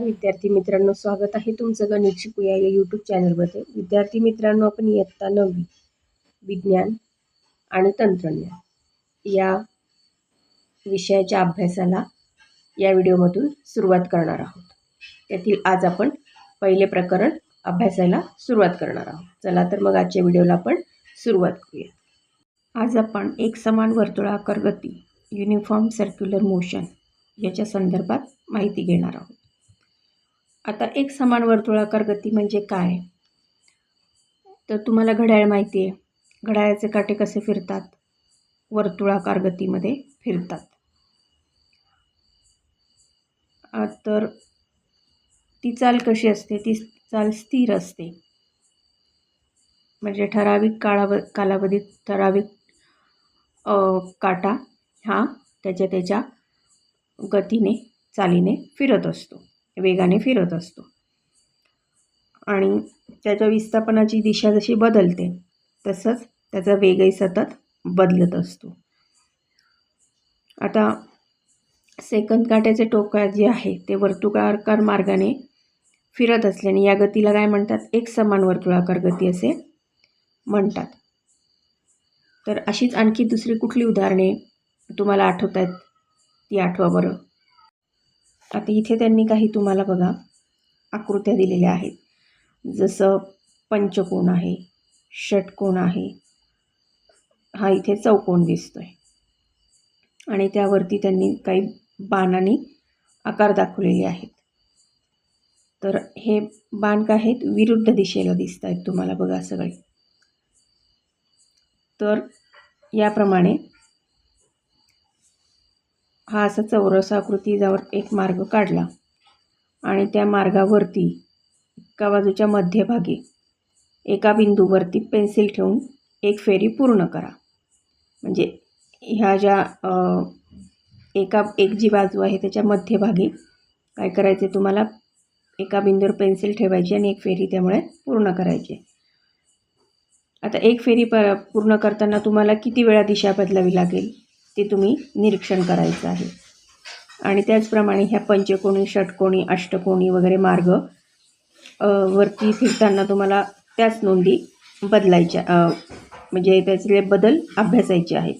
नमस्कार विद्यार्थी मित्रांनो स्वागत आहे तुमचं गणित शिकूया या यूट्यूब चॅनलमध्ये विद्यार्थी मित्रांनो आपण इयत्ता नववी विज्ञान आणि तंत्रज्ञान या विषयाच्या अभ्यासाला या व्हिडिओमधून सुरुवात करणार आहोत. त्यातील आज आपण पहिले प्रकरण अभ्यासायला सुरुवात करणार आहोत. चला तर मग आजच्या व्हिडिओला आपण सुरुवात करूया. आज आपण एक समान वर्तुळाकार गती युनिफॉर्म सर्क्युलर मोशन याच्या संदर्भात माहिती घेणार आहोत. आता एक समान वर्तुळाकार गती म्हणजे काय? तर तुम्हाला घड्याळ माहिती आहे घड्याळाचे काटे कसे फिरतात? वर्तुळाकार गतीमध्ये फिरतात. तर ती चाल कशी असते? ती चाल स्थिर असते. म्हणजे ठराविक काळाव कालावधीत ठराविक काटा हा त्याच्या त्याच्या गतीने चालीने फिरत असतो. वेगाने फिरत असतो. आणि त्याच्या विस्थापनाची दिशा जशी बदलते तसंच त्याचा वेगही सतत बदलत असतो. आता सेकंद काट्याचे टोका जे आहे ते वर्तुळाकार मार्गाने फिरत असल्याने या गतीला काय म्हणतात? एक समान वर्तुळाकार गती असे म्हणतात. तर अशीच आणखी दुसरी कुठली उदाहरणे तुम्हाला आठवत आहेत ती आठवा बरं. आता इथे त्यांनी काही तुम्हाला बघा आकृत्या दिलेल्या आहेत. जसं पंचकोन आहे षटकोण आहे हा इथे चौकोन दिसतोय. आणि त्यावरती त्यांनी काही बाणांनी आकार दाखवलेले आहेत. तर हे बाण काय आहेत? विरुद्ध दिशेला दिसत आहेत तुम्हाला बघा सगळे. तर याप्रमाणे हा असा चौरस आकृतीवर एक मार्ग काढला. आणि त्या मार्गावरती एका बाजूच्या मध्यभागी एका बिंदूवरती पेन्सिल ठेवून एक फेरी पूर्ण करा. म्हणजे ह्या ज्या एका एक जी बाजू आहे त्याच्या मध्यभागी काय करायचे तुम्हाला? एका बिंदूवर पेन्सिल ठेवायची आणि एक फेरी त्यामुळे पूर्ण करायची. आता एक फेरी प पूर्ण करताना तुम्हाला किती वेळा दिशा बदलावी लागेल? ते तुम्ही निरीक्षण करायचं आहे. आणि त्याचप्रमाणे ह्या पंचकोणी षटकोणी अष्टकोणी वगैरे मार्ग वरती फिरताना तुम्हाला त्याच नोंदी बदलायच्या म्हणजे त्याचे बदल अभ्यासायचे आहेत.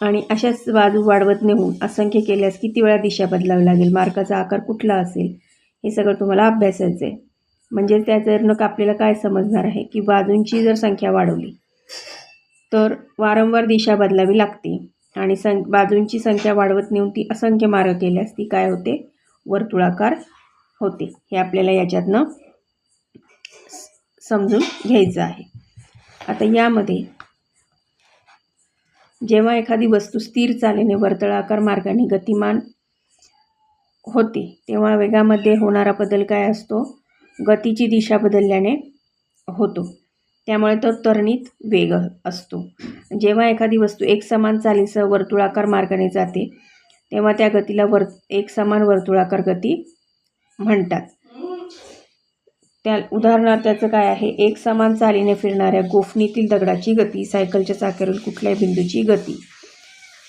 आणि अशाच बाजू वाढवत नेऊन असंख्य केल्यास किती वेळा दिशा बदलावी लागेल मार्काचा आकार कुठला असेल हे सगळं तुम्हाला अभ्यासायचं आहे म्हणजे त्याचं आपल्याला काय समजणार आहे की बाजूंची जर संख्या वाढवली तर वारंवार दिशा बदलावी लागते. आणि सं बाजूंची संख्या वाढवत नेऊन ती असंख्य मार्ग केल्यास ती काय होते? वर्तुळाकार होते. हे आपल्याला याच्यातनं समजून घ्यायचं आहे. आता यामध्ये जेव्हा एखादी वस्तू स्थिर चालेने वर्तुळाकार मार्गाने गतिमान होते तेव्हा वेगामध्ये होणारा बदल काय असतो? गतीची दिशा बदलल्याने होतो. त्यामुळे तो तरणीत वेग असतो. जेव्हा एखादी वस्तू एक समान चालीसह वर्तुळाकार मार्गाने जाते तेव्हा त्या गतीला वर एक समान वर्तुळाकार गती म्हणतात. त्या उदाहरणार्थ त्याचं काय आहे? एक समान चालीने फिरणाऱ्या गोफणीतील दगडाची गती सायकलच्या चाकावरील कुठल्याही बिंदूची गती.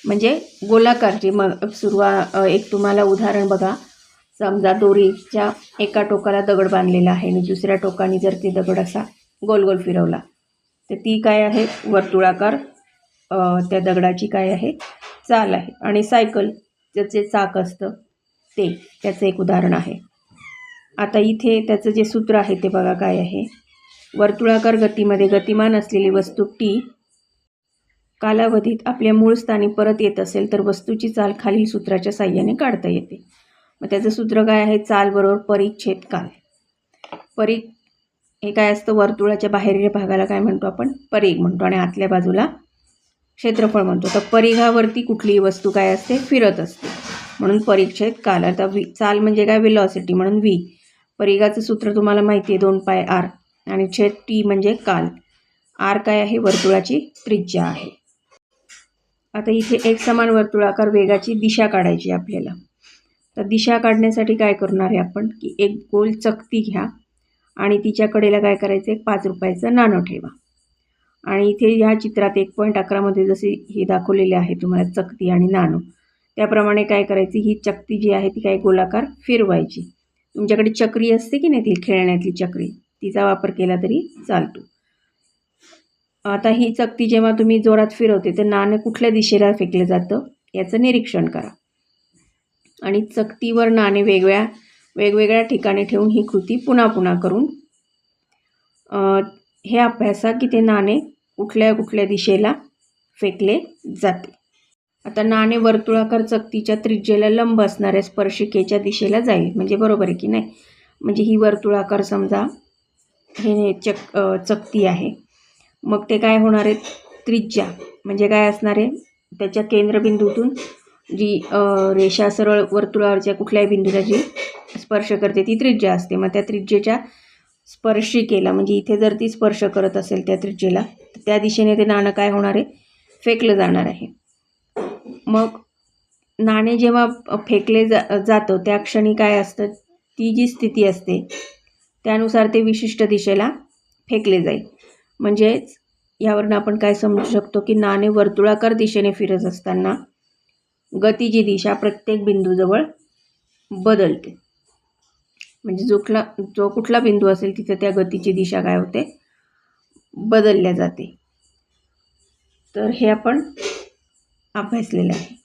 म्हणजे गोलाकारची मग सुरुवा एक तुम्हाला उदाहरण बघा. समजा दोरीच्या एका टोकाला दगड बांधलेला आहे आणि दुसऱ्या टोकाने जर ते दगड असा गोल गोल फिरवला. तर ती काय आहे? वर्तुळाकार त्या दगडाची काय आहे? चाल आहे. आणि सायकल ज्याचे चाक असतं ते त्याचं एक उदाहरण आहे. आता इथे त्याचं जे सूत्र आहे ते बघा काय आहे. वर्तुळाकार गतीमध्ये गतिमान असलेली वस्तू टी कालावधीत आपल्या मूळ स्थानी परत येत असेल तर वस्तूची चाल खालील सूत्राच्या साह्याने काढता येते. मग त्याचं सूत्र काय आहे? चाल बरोबर परिच्छेद काल. परी हे काय असतं? वर्तुळाच्या बाहेरील भागाला काय म्हणतो आपण? परीघ म्हणतो आणि आतल्या बाजूला क्षेत्रफळ म्हणतो. तर परिघावरती कुठलीही वस्तू काय असते? फिरत असते. म्हणून परिच्छेद काल. आता वी चाल म्हणजे काय? विलॉसिटी म्हणून व्ही परिघाचं सूत्र तुम्हाला माहिती आहे दोन पाय आर आणि छेद टी म्हणजे काल. आर काय आहे? वर्तुळाची त्रिज्या आहे. आता इथे एक समान वर्तुळाकार वेगाची दिशा काढायची आपल्याला. तर दिशा काढण्यासाठी काय करणार आहे आपण? की एक गोल चकती घ्या. आणि तिच्या कडेला काय करायचं? एक पाच रुपयाचं नाणं ठेवा. आणि इथे ह्या चित्रात एक पॉईंट अकरामध्ये जसे हे दाखवलेले आहे तुम्हाला चकती आणि नाणं. त्याप्रमाणे काय करायची? ही चकती जी आहे ती काय गोलाकार फिरवायची. तुमच्याकडे चक्री असते की नाही ती? खेळण्यातली चक्री. तिचा वापर केला तरी चालतो. आता ही चकती जेव्हा तुम्ही जोरात फिरवते तर नाणं कुठल्या दिशेला फेकलं जातं? याचं निरीक्षण करा. आणि चकतीवर नाणे वेगळ्या वेगवेगळ्या ठिकाणी ठेवून ही कृती पुन्हा पुन्हा करून हे अभ्यासा की ते नाणे कुठल्या कुठल्या दिशेला फेकले जाते. आता नाणे वर्तुळाकार चकतीच्या त्रिज्येला लंब असणाऱ्या स्पर्शिकेच्या दिशेला जाईल. म्हणजे बरोबर आहे की नाही? म्हणजे ही वर्तुळाकार समजा हे चक चकती आहे. मग ते काय होणार आहे त्रिज्या. म्हणजे काय असणार आहे? त्याच्या केंद्रबिंदूतून जी रेषा सरळ वर्तुळावरच्या कुठल्याही बिंदूला जी स्पर्श करते ती त्रिज्या असते. मग त्या त्रिज्येच्या स्पर्शिकेला म्हणजे इथे जर ती स्पर्श करत असेल त्या त्रिज्येला तर त्या दिशेने ते नाणं काय होणार आहे? फेकलं जाणार आहे. मग नाणे जेव्हा फेकले जा जातं त्या क्षणी काय असतं? ती जी स्थिती असते त्यानुसार ते विशिष्ट दिशेला फेकले जाईल. म्हणजेच यावरून आपण काय समजू शकतो की नाणे वर्तुळाकार दिशेने फिरत असताना गतीची दिशा प्रत्येक बिंदूजवळ बदलते. म्हणजे जो कुठला जो कुठला बिंदू असेल तिथे त्या गतीची दिशा काय होते? बदलल्या जाते. तर हे आपण अभ्यासलेलं आहे.